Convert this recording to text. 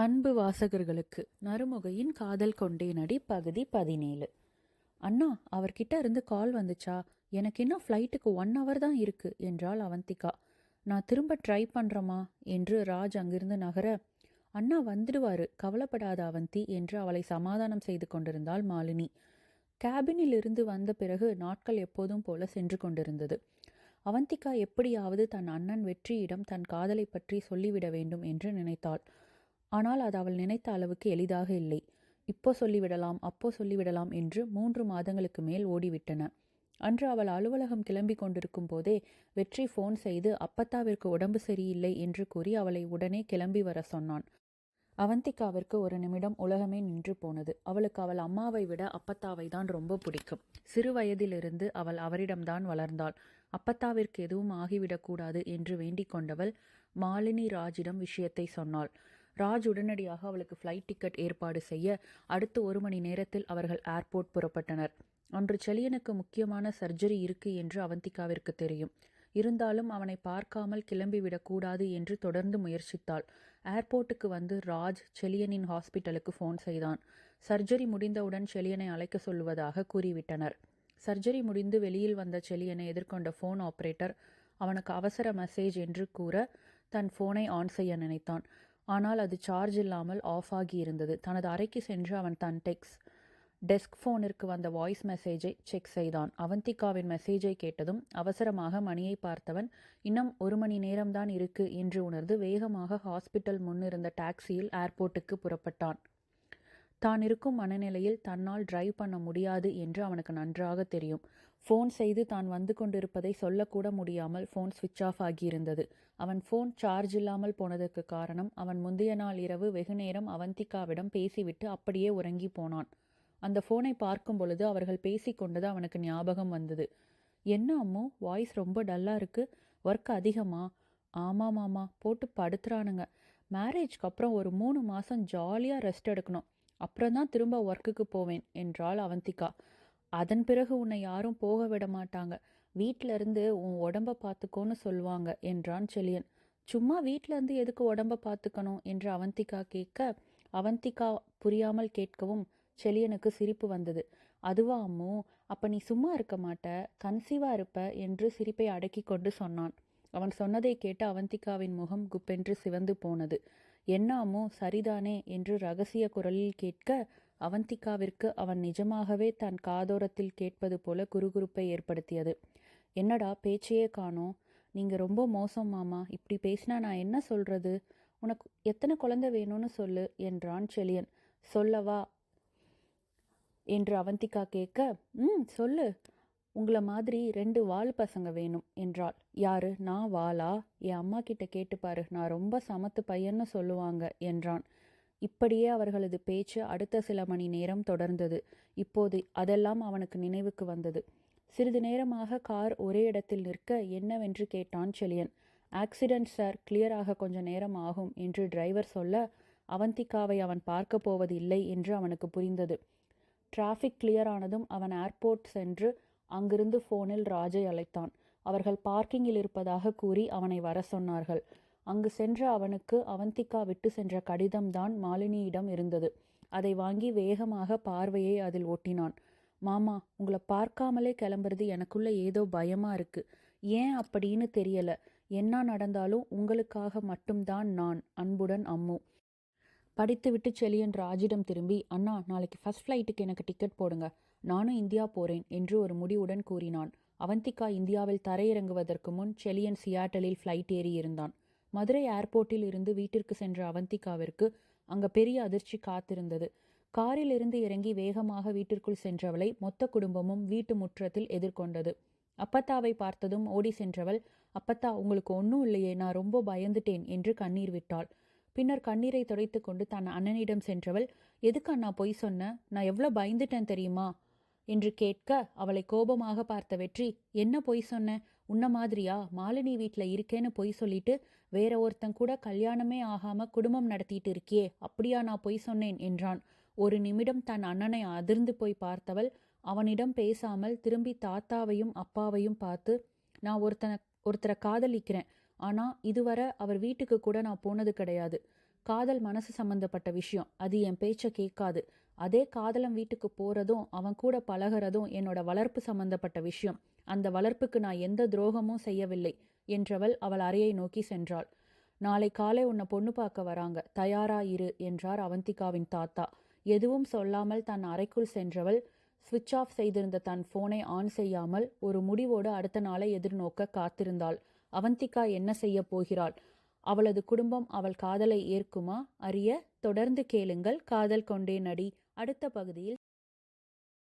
அன்பு வாசகர்களுக்கு நறுமுகையின் காதல் கொண்டேனடி பகுதி பதினேழு. அண்ணா அவர்கிட்ட இருந்து கால் வந்துச்சா? எனக்கு இன்னும் ஃப்ளைட்டுக்கு ஒன் ஹவர் தான் இருக்கு என்றாள் அவந்திகா. நான் திரும்ப ட்ரை பண்ணுறமா என்று ராஜ் அங்கிருந்து நகர அண்ணா வந்துடுவாரு கவலைப்படாத அவந்தி என்று அவளை சமாதானம் செய்து கொண்டிருந்தாள் மாலினி. கேபினில் இருந்து வந்த பிறகு நாட்கள் எப்போதும் போல சென்று கொண்டிருந்தது. அவந்திகா எப்படியாவது தன் அண்ணன் வெற்றியிடம் தன் காதலை பற்றி சொல்லிவிட வேண்டும் என்று நினைத்தாள். ஆனால் அது அவள் நினைத்த அளவுக்கு எளிதாக இல்லை. இப்போ சொல்லிவிடலாம் அப்போ சொல்லிவிடலாம் என்று மூன்று மாதங்களுக்கு மேல் ஓடிவிட்டன. அன்று அவள் அலுவலகம் கிளம்பி கொண்டிருக்கும் போதே வெற்றி ஃபோன் செய்து அப்பத்தாவிற்கு உடம்பு சரியில்லை என்று கூறி அவளை உடனே கிளம்பி வர சொன்னான். அவந்திகாவிற்கு ஒரு நிமிடம் உலகமே நின்று போனது. அவளுக்கு அவள் அம்மாவை விட அப்பத்தாவை தான் ரொம்ப பிடிக்கும். சிறு வயதிலிருந்து அவள் அவரிடம்தான் வளர்ந்தாள். அப்பத்தாவிற்கு எதுவும் ஆகிவிடக்கூடாது என்று வேண்டிக் கொண்டவள் மாலினி ராஜிடம் விஷயத்தை சொன்னாள். ராஜ் உடனடியாக அவளுக்கு ஃப்ளைட் டிக்கெட் ஏற்பாடு செய்ய அடுத்து ஒரு மணி நேரத்தில் அவர்கள் ஏர்போர்ட் புறப்பட்டனர். அன்று செலியனுக்கு முக்கியமான சர்ஜரி இருக்கு என்று அவந்திகாவிற்கு தெரியும். இருந்தாலும் அவனை பார்க்காமல் கிளம்பிவிடக்கூடாது என்று தொடர்ந்து முயற்சித்தாள். ஏர்போர்ட்டுக்கு வந்து ராஜ் செலியனின் ஹாஸ்பிட்டலுக்கு ஃபோன் செய்தான். சர்ஜரி முடிந்தவுடன் செலியனை அழைக்க சொல்லுவதாக கூறிவிட்டனர். சர்ஜரி முடிந்து வெளியில் வந்த செலியனை எதிர்கொண்ட ஃபோன் ஆபரேட்டர் அவனுக்கு அவசர மெசேஜ் என்று கூற தன் ஃபோனை ஆன் செய்ய நினைத்தான். ஆனால் அது சார்ஜ் இல்லாமல் ஆஃப் ஆகி இருந்தது. தனது அறைக்கு சென்று அவன் தன் டெக்ஸ் டெஸ்க் ஃபோனிற்கு வந்த வாய்ஸ் மெசேஜை செக் செய்தான். அவந்திகாவின் மெசேஜை கேட்டதும் அவசரமாக மணியை பார்த்தவன் இன்னும் ஒரு மணி நேரம்தான் இருக்கு என்று உணர்ந்து வேகமாக ஹாஸ்பிட்டல் முன்னிருந்த டாக்ஸியில் ஏர்போர்ட்டுக்கு புறப்பட்டான். தான் இருக்கும் மனநிலையில் தன்னால் டிரைவ் பண்ண முடியாது என்று அவனுக்கு நன்றாக தெரியும். ஃபோன் செய்து தான் வந்து கொண்டிருப்பதை சொல்லக்கூட முடியாமல் ஃபோன் சுவிட்ச் ஆஃப் ஆகியிருந்தது. அவன் ஃபோன் சார்ஜ் இல்லாமல் போனதற்கு காரணம் அவன் முந்தைய நாள் இரவு வெகுநேரம் அவந்திகாவிடம் பேசிவிட்டு அப்படியே உறங்கி போனான். அந்த ஃபோனை பார்க்கும் பொழுது அவர்கள் பேசிக்கொண்டது அவனுக்கு ஞாபகம் வந்தது. என்ன அம்மு? வாய்ஸ் ரொம்ப டல்லாக இருக்கு. ஒர்க் அதிகமா? ஆமாம் மாமா போட்டு படுத்துறானுங்க. மேரேஜ்க்கு அப்புறம் ஒரு மூணு மாதம் ஜாலியாக ரெஸ்ட் எடுக்கணும். அப்புறம் தான் திரும்ப ஒர்க்குக்கு போவேன் என்றாள் அவந்திகா. அதன் பிறகு உன்னை யாரும் போக விட மாட்டாங்க. வீட்டில இருந்து உன் உடம்ப பார்த்துக்கோன்னு சொல்லுவாங்க என்றான் செழியன். சும்மா வீட்டிலேருந்து எதுக்கு உடம்ப பார்த்துக்கணும் என்று அவந்திகா கேட்க அவந்திகா புரியாமல் கேட்கவும் செழியனுக்கு சிரிப்பு வந்தது. அதுவா அம்மு அப்ப நீ சும்மா இருக்க மாட்ட கன்சீவா இருப்ப என்று சிரிப்பை அடக்கி கொண்டு சொன்னான். அவன் சொன்னதை கேட்டு அவந்திகாவின் முகம் குப்பென்று சிவந்து போனது. என்னாமோ சரிதானே? என்று ரகசிய குரலில் கேட்க அவந்திகாவிற்கு அவன் நிஜமாகவே தன் காதோரத்தில் கேட்பது போல குறுகுறுப்பை ஏற்படுத்தியது. என்னடா பேச்சையே காணோம். நீங்க ரொம்ப மோசம் மாமா. இப்படி பேசினா நான் என்ன சொல்றது? உனக்கு எத்தனை குழந்தை வேணும்னு சொல்லு என்றான் செலியன் சொல்லவா? என்று அவந்திகா கேட்க ம் சொல்லு. உங்களை மாதிரி ரெண்டு வால் பசங்க வேணும் என்றாள். யாரு? நான் வாளா என் அம்மா கிட்ட கேட்டுப்பாரு நான் ரொம்ப சமத்து பையன்னு சொல்லுவாங்க என்றான். இப்படியே அவர்களது பேச்சு அடுத்த சில மணி நேரம் தொடர்ந்தது. இப்போது அதெல்லாம் அவனுக்கு நினைவுக்கு வந்தது. சிறிது நேரமாக கார் ஒரே இடத்தில் நிற்க என்னவென்று கேட்டான் செலியன் ஆக்சிடென்ட் சார். கிளியராக கொஞ்ச நேரம் ஆகும் என்று டிரைவர் சொல்ல அவந்திகாவை அவன் பார்க்க போவது இல்லை என்று அவனுக்கு புரிந்தது. டிராஃபிக் கிளியர் ஆனதும் அவன் ஏர்போர்ட் சென்று அங்கிருந்து ஃபோனில் ராஜை அழைத்தான். அவர்கள் பார்க்கிங்கில் இருப்பதாக கூறி அவனை வர சொன்னார்கள். அங்கு சென்ற அவனுக்கு அவந்திகா விட்டு சென்ற கடிதம்தான் மாலினியிடம் இருந்தது. அதை வாங்கி வேகமாக பார்வையை அதில் ஒட்டினான் மாமா உங்களை பார்க்காமலே கிளம்புறது எனக்குள்ள ஏதோ பயமா இருக்கு. ஏன் அப்படின்னு தெரியல. என்ன நடந்தாலும் உங்களுக்காக மட்டும்தான் நான் அன்புடன் அம்மு. படித்துவிட்டு செலியன் ராஜிடம் திரும்பி அண்ணா நாளைக்கு ஃபர்ஸ்ட் ஃப்ளைட்டுக்கு எனக்கு டிக்கெட் போடுங்க. நானும் இந்தியா போறேன் என்று ஒரு முடிவுடன் கூறினான். அவந்திகா இந்தியாவில் தரையிறங்குவதற்கு முன் செலியன் சியாட்டலில் ஃப்ளைட் ஏறி இருந்தான் மதுரை ஏர்போர்ட்டில் இருந்து வீட்டிற்கு சென்ற அவந்திகாவிற்கு அங்க பெரிய அதிர்ச்சி காத்திருந்தது. காரில் இருந்து இறங்கி வேகமாக வீட்டிற்குள் சென்றவளை மொத்த குடும்பமும் வீட்டு முற்றத்தில் எதிர்கொண்டது. அப்பத்தாவை பார்த்ததும் ஓடி சென்றவள் அப்பத்தா உங்களுக்கு ஒன்றும் இல்லையே நான் ரொம்ப பயந்துட்டேன் என்று கண்ணீர் விட்டாள். பின்னர் கண்ணீரை துடைத்து கொண்டு தன் அண்ணனிடம் சென்றவள் எதுக்கு அண்ணா பொய் சொன்ன? நான் எவ்வளோ பயந்துட்டேன் தெரியுமா? என்று கேட்க அவளை கோபமாக பார்த்த வெற்றி என்ன பொய் சொன்ன? உன்ன மாதிரியா? மாலினி வீட்டில் இருக்கேன்னு பொய் சொல்லிட்டு வேற ஒருத்தன் கூட கல்யாணமே ஆகாம குடும்பம் நடத்திட்டு இருக்கியே அப்படியா நான் பொய் சொன்னேன்? என்றான். ஒரு நிமிடம் தன் அண்ணனை அதிர்ந்து போய் பார்த்தவள் அவனிடம் பேசாமல் திரும்பி தாத்தாவையும் அப்பாவையும் பார்த்து நான் ஒருத்தனை ஒருத்தரை காதலிக்கிறேன் ஆனா இதுவரை அவர் வீட்டுக்கு கூட நான் போனது கிடையாது. காதல் மனசு சம்பந்தப்பட்ட விஷயம். அது என் பேச்சை கேட்காது. அதே காதலன் வீட்டுக்கு போறதும் அவன் கூட பழகுறதும் என்னோட வளர்ப்பு சம்பந்தப்பட்ட விஷயம். அந்த வளர்ப்புக்கு நான் எந்த துரோகமும் செய்யவில்லை என்றவள் அவள் அறையை நோக்கி சென்றாள். நாளை காலை உன்னை பொண்ணு பார்க்க வராங்க. தயாரா இரு என்றார் அவந்திகாவின் தாத்தா. எதுவும் சொல்லாமல் தன் அறைக்குள் சென்றவள் சுவிட்ச் ஆஃப் செய்திருந்த தன் போனை ஆன் செய்யாமல் ஒரு முடிவோடு அடுத்த நாளை எதிர்நோக்க காத்திருந்தாள். அவந்திகா என்ன செய்ய போகிறாள்? அவளது குடும்பம் அவள் காதலை ஏற்குமா? அறிய தொடர்ந்து கேளுங்கள். காதல் கொண்டே நடி. அடுத்த பகுதியில்